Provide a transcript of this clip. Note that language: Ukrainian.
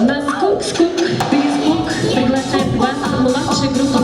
На скук-скук, перескук приглашает вас младшая группа